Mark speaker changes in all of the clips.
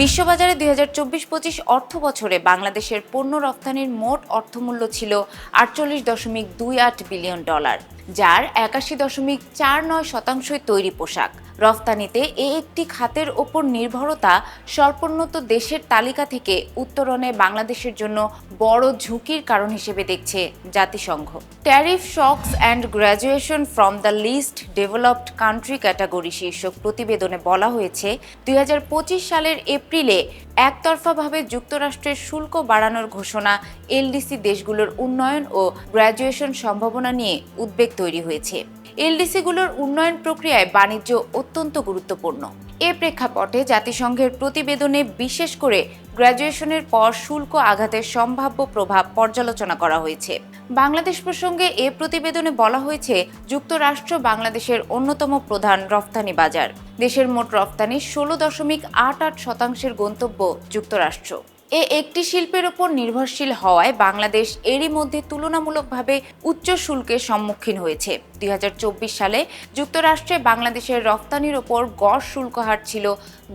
Speaker 1: বিশ্ববাজারে দুই হাজার চব্বিশ পঁচিশ অর্থ বছরে বাংলাদেশের পণ্য রপ্তানির মোট অর্থমূল্য ছিল আটচল্লিশ দশমিক দুই আট বিলিয়ন ডলার। যার একাশি দশমিক চার নয় শতাংশই তৈরি পোশাক। রফতানিতে এ একটি খাতের ওপর নির্ভরতা স্বল্পোন্নত দেশের তালিকা থেকে উত্তরণে বাংলাদেশের জন্য বড় ঝুঁকির কারণ হিসেবে দেখছে জাতিসংঘ। Tariff, shocks and graduation from the list developed country category শীর্ষক প্রতিবেদনে বলা হয়েছে, দুই হাজার পঁচিশ সালের এপ্রিলে একতরফাভাবে যুক্তরাষ্ট্রের শুল্ক বাড়ানোর ঘোষণা এলডিসি দেশগুলোর উন্নয়ন ও গ্র্যাজুয়েশন সম্ভাবনা নিয়ে উদ্বেগ তৈরি হয়েছে। এলডিসিগুলোর উন্নয়ন প্রক্রিয়ায় বাণিজ্য অত্যন্ত গুরুত্বপূর্ণ। এ প্রেক্ষাপটে জাতিসংঘের প্রতিবেদনে বিশেষ করে গ্র্যাজুয়েশনের পর শুল্ক আঘাতের সম্ভাব্য প্রভাব পর্যালোচনা করা হয়েছে। বাংলাদেশ প্রসঙ্গে এ প্রতিবেদনে বলা হয়েছে, যুক্তরাষ্ট্র বাংলাদেশের অন্যতম প্রধান রফতানি বাজার। দেশের মোট রফতানির ষোলো দশমিক আট আট শতাংশের গন্তব্য যুক্তরাষ্ট্র। এ একটি শিল্পের ওপর নির্ভরশীল হওয়ায় বাংলাদেশ এরই মধ্যে তুলনামূলকভাবে উচ্চ শুল্কের সম্মুখীন হয়েছে। দুই হাজার চব্বিশ সালে যুক্তরাষ্ট্রে বাংলাদেশের রফতানির ওপর গড় শুল্ক হার ছিল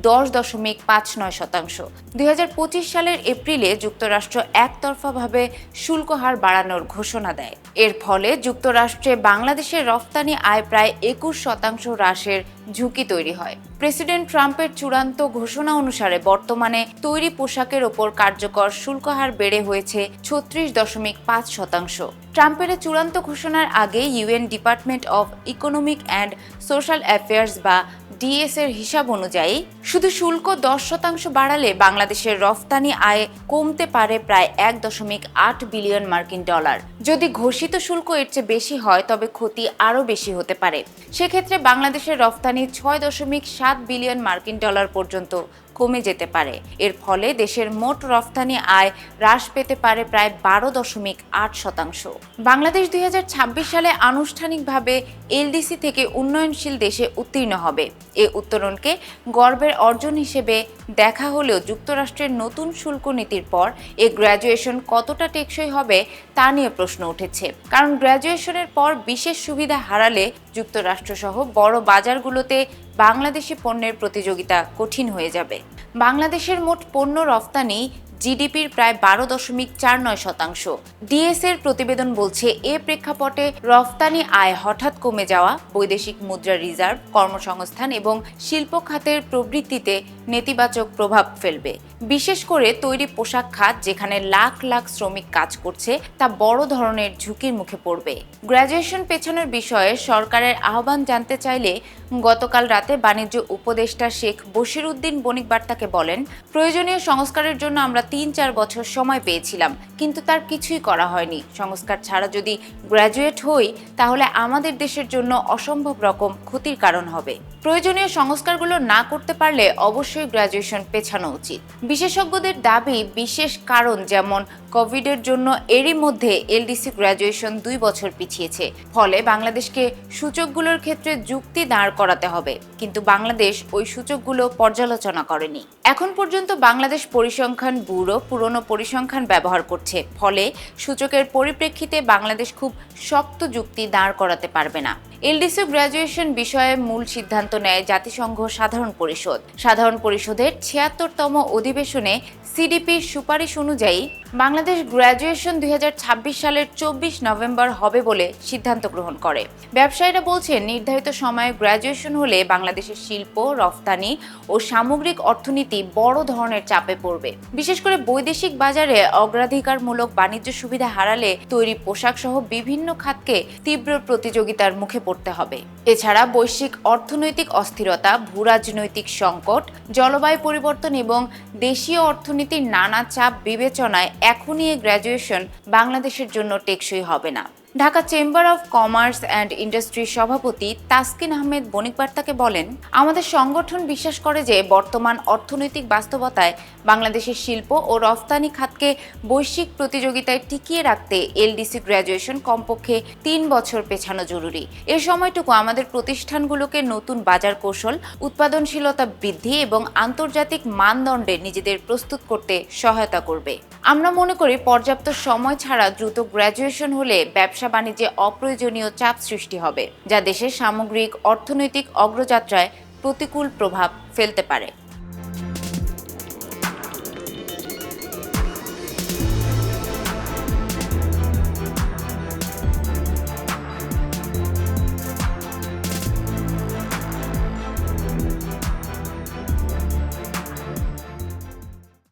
Speaker 1: দশ দশমিক পাঁচ নয় শতাংশ। দুই হাজার পঁচিশ সালের এপ্রিলে যুক্তরাষ্ট্র একতরফাভাবে শুল্ক হার বাড়ানোর ঘোষণা দেয়। এর ফলে যুক্তরাষ্ট্রে বাংলাদেশের রফতানি আয় প্রায় একুশ শতাংশ হ্রাসের ঝুঁকি তৈরি হয়। প্রেসিডেন্ট ট্রাম্পের চূড়ান্ত ঘোষণা অনুসারে বর্তমানে তৈরি পোশাকের ওপর কার্যকর শুল্কহার বেড়ে হয়েছে ছত্রিশ দশমিক পাঁচ শতাংশ। ট্রাম্পের চূড়ান্ত ঘোষণার আগে UN department of economic and social affairs বা ডিএস এর হিসাব অনুযায়ী, শুধু শুল্ক দশ শতাংশ বাড়ালে বাংলাদেশের রফতানি আয় কমতে পারে প্রায় এক দশমিক আট বিলিয়ন মার্কিন ডলার। যদি ঘোষিত শুল্ক এর চেয়ে বেশি হয়, তবে ক্ষতি আরও বেশি হতে পারে। সেক্ষেত্রে বাংলাদেশের রফতানি ছয় দশমিক সাত বিলিয়ন মার্কিন ডলার পর্যন্ত কমে যেতে পারে। এর ফলে দেশের মোট রফতানি আয় হ্রাস পেতে পারে প্রায় বারো দশমিক আট শতাংশ। বাংলাদেশ দুই হাজার ছাব্বিশ সালে আনুষ্ঠানিকভাবে এলডিসি থেকে উন্নয়নশীল দেশে উত্তীর্ণ হবে। এ উত্তরণকে গর্বের অর্জন হিসেবে দেখা হলেও যুক্তরাষ্ট্রের নতুন শুল্ক নীতির পর এ গ্র্যাজুয়েশন কতটা টেকসই হবে তা নিয়ে প্রশ্ন উঠেছে। কারণ গ্র্যাজুয়েশনের পর বিশেষ সুবিধা হারালে যুক্তরাষ্ট্রসহ বড় বাজারগুলোতে বাংলাদেশি পণ্যের প্রতিযোগিতা কঠিন হয়ে যাবে। বাংলাদেশের মোট পণ্য রফতানি জিডিপির প্রায় বারো দশমিক চার নয় শতাংশ। ডিএস এর প্রতিবেদন বলছে, এ প্রেক্ষাপটে রফতানি আয় হঠাৎ কমে যাওয়া, বৈদেশিক মুদ্রা রিজার্ভ, কর্মসংস্থান এবং শিল্প খাতের প্রবৃত্তিতে নেতিবাচক প্রভাব ফেলবে। বিশেষ করে তৈরি পোশাক খাত যেখানে লাখ লাখ শ্রমিক কাজ করছে, তা বড় ধরনের ঝুঁকির মুখে পড়বে। গ্র্যাজুয়েশন পেছানোর বিষয়ে সরকারের আহ্বান জানতে চাইলে গতকাল রাতে বাণিজ্য উপদেষ্টা শেখ বশির উদ্দিন বণিক বার্তাকে বলেন, প্রয়োজনীয় সংস্কারের জন্য আমরা তিন চার বছর সময় পেয়েছিলাম, কিন্তু তার কিছুই করা হয়নি। সংস্কার ছাড়া যদি গ্র্যাজুয়েট হই, তাহলে আমাদের দেশের জন্য অসম্ভব রকম ক্ষতির কারণ হবে। প্রয়োজনীয় সংস্কারগুলো না করতে পারলে অবশ্যই গ্র্যাজুয়েশন পেছানো উচিত। বিশেষজ্ঞদের দাবি, বিশেষ কারণ যেমন কোভিডের জন্য এরই মধ্যে এলডিসি গ্র্যাজুয়েশন দুই বছর পিছিয়েছে। ফলে বাংলাদেশকে সূচকগুলোর ক্ষেত্রে যুক্তি দাঁড় করাতে হবে। কিন্তু বাংলাদেশ ওই সূচকগুলো পর্যালোচনা করেনি। এখন পর্যন্ত বাংলাদেশ পরিসংখ্যান ব্যুরো পুরনো পরিসংখ্যান ব্যবহার করছে। ফলে সূচকের পরিপ্রেক্ষিতে বাংলাদেশ খুব শক্ত যুক্তি দাঁড় করাতে পারবে না। এলডিসি গ্র্যাজুয়েশন বিষয়ে মূল সিদ্ধান্ত নেয় জাতিসংঘ সাধারণ পরিষদ। সাধারণ পরিষদের ছিয়াত্তরতম অধিবেশনে সিডিপির সুপারিশ অনুযায়ী বাংলাদেশ গ্র্যাজুয়েশন দুই হাজার ছাব্বিশ সালের চব্বিশ নভেম্বর হবে বলে সিদ্ধান্ত গ্রহণ করে। ব্যবসায়ীরা বলছেন, নির্ধারিত সময়ে গ্র্যাজুয়েশন হলে বাংলাদেশের শিল্প, রফতানি ও সামগ্রিক অর্থনীতি বড় ধরনের চাপে পড়বে। বিশেষ করে বৈদেশিক বাজারে অগ্রাধিকারমূলক বাণিজ্য সুবিধা হারালে তৈরি পোশাক সহ বিভিন্ন খাতকে তীব্র প্রতিযোগিতার মুখে পড়তে হবে। এছাড়া বৈশ্বিক অর্থনৈতিক অস্থিরতা, ভূরাজনৈতিক সংকট, জলবায়ু পরিবর্তন এবং দেশীয় অর্থনীতির নানা চাপ বিবেচনায় এখনই গ্র্যাজুয়েশন বাংলাদেশের জন্য টেকসই হবে না। Dhaka chamber of commerce and ইন্ডাস্ট্রির সভাপতি তাসকিন আহমেদ বণিক বার্তাকে বলেন, আমাদের সংগঠন বিশ্বাস করে যে বর্তমান অর্থনৈতিক বাস্তবতায় বাংলাদেশের শিল্প ও রফতানি খাতকে বৈশ্বিক প্রতিযোগিতায় টিকিয়ে রাখতে এলডিসি গ্র্যাজুয়েশন কমপক্ষে তিন বছর পেছানো জরুরি। এ সময়টুকু আমাদের প্রতিষ্ঠানগুলোকে নতুন বাজার কৌশল, উৎপাদনশীলতা বৃদ্ধি এবং আন্তর্জাতিক মানদণ্ডে নিজেদের প্রস্তুত করতে সহায়তা করবে। আমরা মনে করি, পর্যাপ্ত সময় ছাড়া দ্রুত গ্র্যাজুয়েশন হলে ব্যবসা বাণিজ্যে অপ্রয়োজনীয় চাপ সৃষ্টি হবে, যা দেশের সামগ্রিক অর্থনৈতিক অগ্রযাত্রায় প্রতিকূল প্রভাব ফেলতে পারে।